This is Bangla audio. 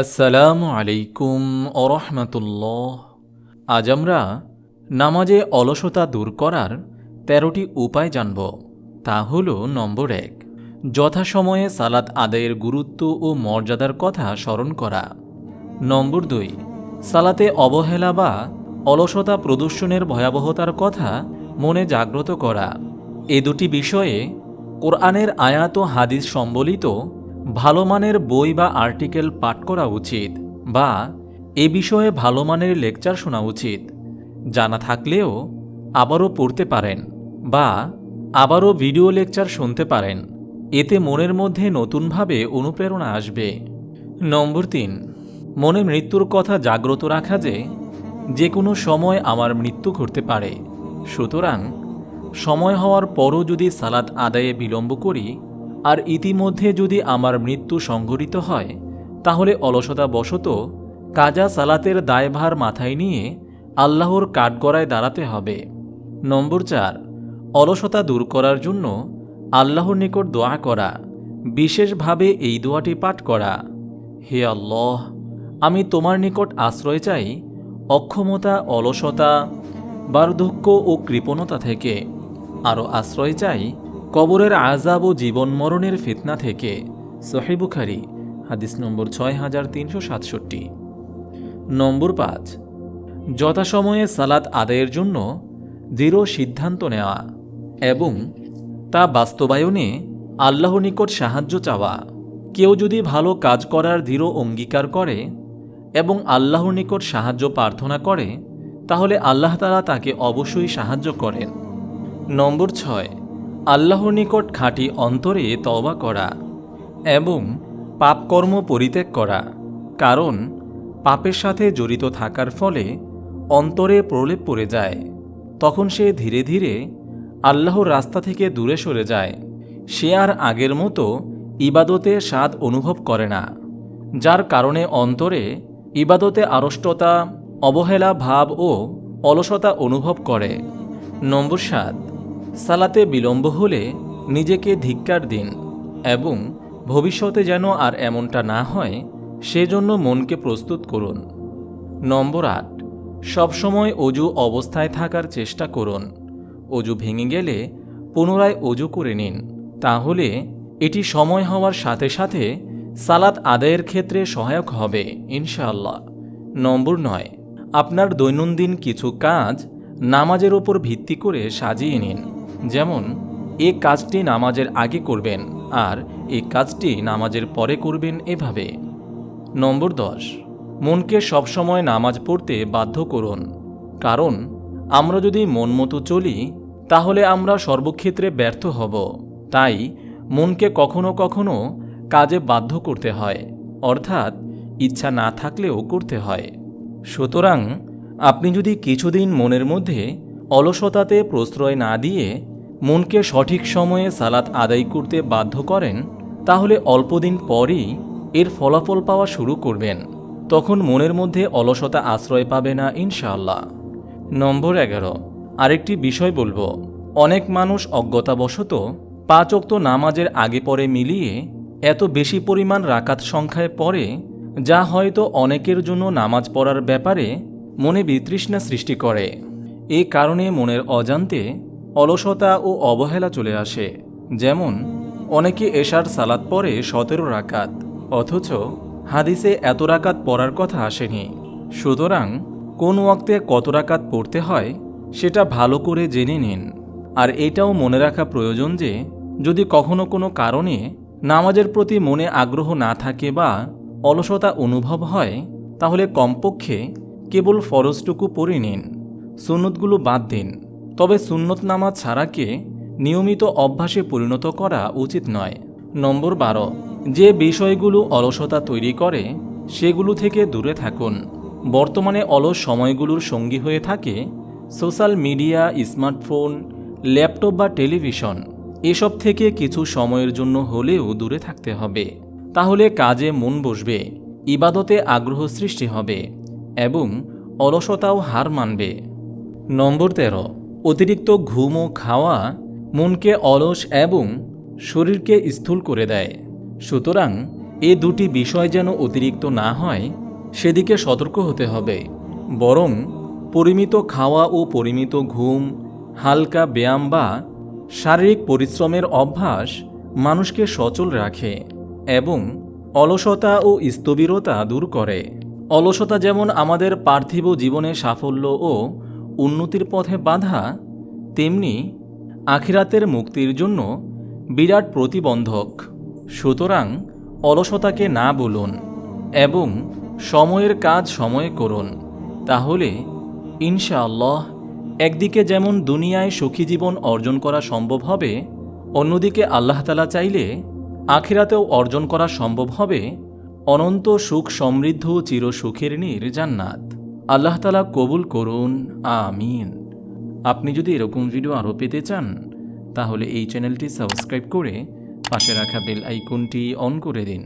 আসসালামু আলাইকুম ওরহমতুল্লাহ আজ আমরা নামাজে অলসতা দূর করার তেরোটি উপায় জানব, তা হল নম্বর এক, যথাসময়ে সালাত আদায়ের গুরুত্ব ও মর্যাদার কথা স্মরণ করা। নম্বর দুই, সালাতে অবহেলা বা অলসতা প্রদর্শনের ভয়াবহতার কথা মনে জাগ্রত করা। এ দুটি বিষয়ে কোরআনের আয়াত ও হাদিস সম্বলিত ভালো মানের বই বা আর্টিকেল পাঠ করা উচিত বা এ বিষয়ে ভালো মানের লেকচার শোনা উচিত। জানা থাকলেও আবারও পড়তে পারেন বা আবারও ভিডিও লেকচার শুনতে পারেন। এতে মনের মধ্যে নতুনভাবে অনুপ্রেরণা আসবে। নম্বর তিন, মনে মৃত্যুর কথা জাগ্রত রাখা যে যে কোনো সময় আমার মৃত্যু ঘটতে পারে। সুতরাং সময় হওয়ার পরও যদি সালাদ আদায়ে বিলম্ব করি আর ইতিমধ্যে যদি আমার মৃত্যু সংঘটিত হয়, তাহলে অলসতা বশত কাজা সালাতের দায়ভার মাথায় নিয়ে আল্লাহর কাঠগড়ায় দাঁড়াতে হবে। নম্বর চার, অলসতা দূর করার জন্য আল্লাহর নিকট দোয়া করা, বিশেষভাবে এই দোয়াটি পাঠ করা। হে আল্লাহ, আমি তোমার নিকট আশ্রয় চাই অক্ষমতা, অলসতা, বার্ধক্য ও কৃপণতা থেকে। আরও আশ্রয় চাই কবরের আজাব ও জীবন মরণের ফিতনা থেকে সহিবুখারি হাদিস নম্বর ছয় হাজার তিনশো সাতষট্টি। নম্বর পাঁচ, যথাসময়ে সালাত আদায়ের জন্য দৃঢ় সিদ্ধান্ত নেওয়া এবং তা বাস্তবায়নে আল্লাহর নিকট সাহায্য চাওয়া। কেউ যদি ভালো কাজ করার দৃঢ় অঙ্গীকার করে এবং আল্লাহর নিকট সাহায্য প্রার্থনা করে, তাহলে আল্লাহ তালা তাকে অবশ্যই সাহায্য করেন। নম্বর ছয় আল্লাহর নিকট খাঁটি অন্তরে তওবা করা এবং পাপকর্ম পরিত্যাগ করা, কারণ পাপের সাথে জড়িত থাকার ফলে অন্তরে প্রলেপ পড়ে যায়। তখন সে ধীরে ধীরে আল্লাহর রাস্তা থেকে দূরে সরে যায়। সে আর আগের মতো ইবাদতে স্বাদ অনুভব করে না, যার কারণে অন্তরে ইবাদতে আড়ষ্টতা, অবহেলা, ভাব ও অলসতা অনুভব করে। নম্বর সাত সালাতে বিলম্ব হলে নিজেকে ধিক্কার দিন এবং ভবিষ্যতে যেন আর এমনটা না হয়, সেজন্য মনকে প্রস্তুত করুন। নম্বর আট, সবসময় অজু অবস্থায় থাকার চেষ্টা করুন। অজু ভেঙে গেলে পুনরায় অজু করে নিন। তাহলে এটি সময় হওয়ার সাথে সাথে সালাত আদায়ের ক্ষেত্রে সহায়ক হবে, ইনশাআল্লাহ। নম্বর নয়, আপনার দৈনন্দিন কিছু কাজ নামাজের ওপর ভিত্তি করে সাজিয়ে নিন। যেমন, এ কাজটি নামাজের আগে করবেন, আর এই কাজটি নামাজের পরে করবেন এভাবে। নম্বর দশ, মনকে সবসময় নামাজ পড়তে বাধ্য করুন, কারণ আমরা যদি মন মতো চলি, তাহলে আমরা সর্বক্ষেত্রে ব্যর্থ হব। তাই মনকে কখনো কখনো কাজে বাধ্য করতে হয়, অর্থাৎ ইচ্ছা না থাকলেও করতে হয়। সুতরাং আপনি যদি কিছুদিন মনের মধ্যে অলসতাতে প্রশ্রয় না দিয়ে মনকে সঠিক সময়ে সালাত আদায় করতে বাধ্য করেন, তাহলে অল্পদিন পরই এর ফলাফল পাওয়া শুরু করবেন। তখন মনের মধ্যে অলসতা আশ্রয় পাবে না ইনশাআল্লাহ। নম্বর এগারো। আরেকটি বিষয় বলব। অনেক মানুষ অজ্ঞতাবশত পাঁচ অক্ত নামাজের আগে পরে মিলিয়ে এত বেশি পরিমাণ রাকাত সংখ্যায় পড়ে, যা হয়তো অনেকের জন্য নামাজ পড়ার ব্যাপারে মনে বিতৃষ্ণা সৃষ্টি করে। এ কারণে মনের অজান্তে অলসতা ও অবহেলা চলে আসে। যেমন, অনেকে এশার সালাত পরে সতেরো রাকাত, অথচ হাদিসে এত রাকাত পড়ার কথা আসেনি। সুতরাং, কোন ওয়াক্তে কত রাকাত পড়তে হয়, সেটা ভালো করে জেনে নিন। আর এটাও মনে রাখা প্রয়োজন যে, যদি কখনো কোনো কারণে নামাজের প্রতি মনে আগ্রহ না থাকে বা অলসতা অনুভব হয়, তাহলে কমপক্ষে কেবল ফরজটুকু পড়ে নিন। সুন্নতগুলো বাদ দিন। তবে সুন্নত নামাজ ছাড়াকে নিয়মিত অভ্যাসে পরিণত করা উচিত নয়। নম্বর বারো, যে বিষয়গুলো অলসতা তৈরি করে, সেগুলো থেকে দূরে থাকুন। বর্তমানে অলস সময়গুলোর সঙ্গী হয়ে থাকে সোশ্যাল মিডিয়া, স্মার্টফোন, ল্যাপটপ বা টেলিভিশন। এসব থেকে কিছু সময়ের জন্য হলেও দূরে থাকতে হবে। তাহলে কাজে মন বসবে, ইবাদতে আগ্রহ সৃষ্টি হবে এবং অলসতাও হার মানবে। নম্বর তেরো, অতিরিক্ত ঘুম ও খাওয়া মনকে অলস এবং শরীরকে স্থূল করে দেয়। সুতরাং এ দুটি বিষয় যেন অতিরিক্ত না হয়, সেদিকে সতর্ক হতে হবে। বরং পরিমিত খাওয়া ও পরিমিত ঘুম, হালকা ব্যায়াম বা শারীরিক পরিশ্রমের অভ্যাস মানুষকে সচল রাখে এবং অলসতা ও স্থবিরতা দূর করে। অলসতা যেমন আমাদের পার্থিব জীবনে সাফল্য ও উন্নতির পথে বাধা, তেমনি আখিরাতের মুক্তির জন্য বিরাট প্রতিবন্ধক। সুতরাং অলসতাকে না বলুন এবং সময়ের কাজ সময়ে করুন, তাহলে ইনশাআল্লাহ একদিকে যেমন দুনিয়ায় সুখী জীবন অর্জন করা সম্ভব হবে, অন্যদিকে আল্লাহ তালা চাইলে আখিরাতেও অর্জন করা সম্ভব হবে, অনন্ত সুখ সমৃদ্ধ চির সুখের নীর জান্নাত। আল্লাহ তালা কবুল করুন, আমিন। আপনি যদি এরকম ভিডিও আরও পেতে চান, তাহলে এই চ্যানেলটি সাবস্ক্রাইব করে পাশে রাখা বেল আইকনটি অন করে দিন।